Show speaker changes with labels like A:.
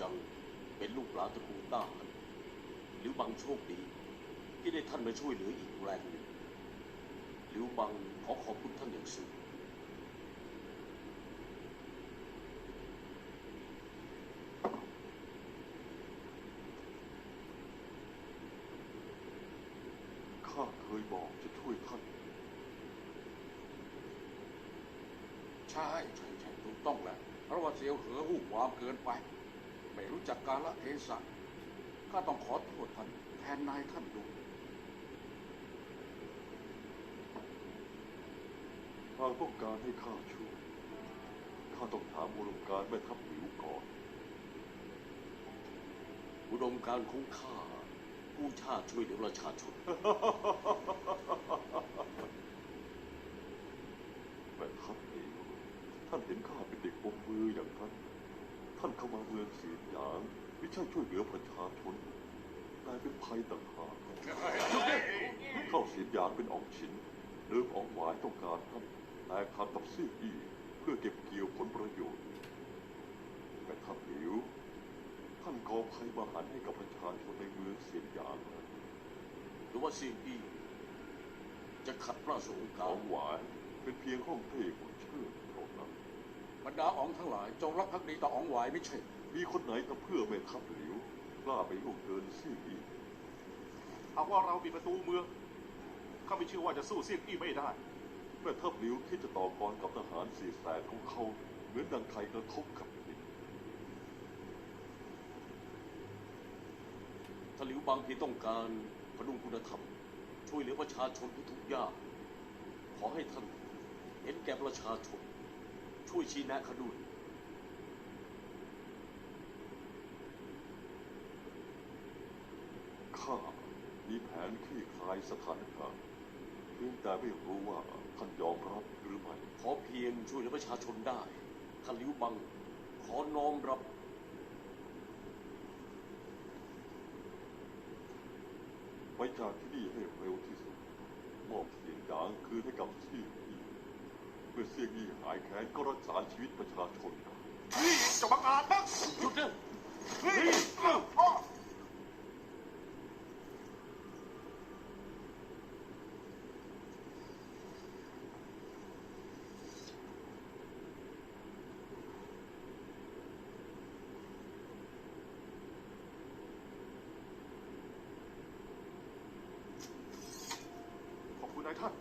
A: จังเป็นลูกหลานตระกูลต้าหันหลิวบังโชคดี ที่ได้ท่านมาช่วยเหลืออีกแรงหนึ่งหลิวบังขอขอบคุณท่านอย่างสูง
B: ข้าเคยบอกจะช่วยท่าน
C: ใช่ใช่ใช่ถูกต้องแหละเพราะว่าเซียวเหอหู่ความเกินไป ไม่รู้จักการละเทศะข้าต้องขอโทษท่านแทนนายท่านด้วย
B: หากต้องการให้ข้าช่วยข้าต้องถามอุดมการแม่ทัพหิวก่อน
A: อุดมการของข้ากู้ชาติช่วยเหลือประชาชน
B: แม่ทัพหลิวท่านเห็นข้าเป็นเด็กอมมืออย่างนั้น ท่านเข้ามาเมืองเสียนหยางไม่ใช่ช่วยเหลือประชาชนแต่เป็นภัยต่างหากเข้าเสียนหยางเป็นอองฉินเดิมอองหวายต้องการท่านแต่ขัดกับซื่ออี้เพื่อเก็บเกี่ยวผลประโยชน์แม่ทัพหลิวท่านก่อภัยมหันต์ให้กับประชาชนในเมืองเสียนหยางนะ
A: หรือว่าสิ่งที่จะขัดพระสงฆ์
B: อ
A: กา
B: อ
A: รง
B: หวายเป็นเพียงห้องเต้ขุนเชิดเท่านั้น
C: บรรดาอ๋องทั้งหลาย จงรักภักดีต่ออ๋องหวายไม่ใช่
B: มีคนไหนทำเพื่อแม่ทัพหลิวกล้าไปล่วงเกินซื่ออี้
D: หากว่าเราปิดประตูเมืองข้าไม่เชื่อว่าจะสู้เสี่ยงอี้ไม่ได้
B: แม่ทัพหลิวคิดจะต่อกรกับทหารสี่แสนของเขาเหมือนดังไทยกระทบกับดิน
A: ถ้าหลิวบังเพียงต้องการพดุงคุณธรรม ช่วยเหลือประชาชนที่ทุกข์ยากขอให้ท่านเห็นแก่ประชาชน ช่วยชี้แนะเขาด้วย
B: ข้ามีแผนคลี่คลายสถานการณ์เพียงแต่ไม่รู้ว่าท่านยอมรับหรือไม่
A: ขอเพียงช่วยเหลือประชาชนได้ท่านลิวบัง ขอน้อมรับ
B: ไปจากที่นี่ให้เร็วที่สุดมอบเสียงหยางคืนให้กับเสี่ยงอี้เมื่อเสี่ยงอี้หายแค้นก็รักษาชีวิตประชาชนได้
D: นี่จะบังอาจนะ
A: หยุดนะ
D: นี่อ้าวอ้อขอบคุณนายท่าน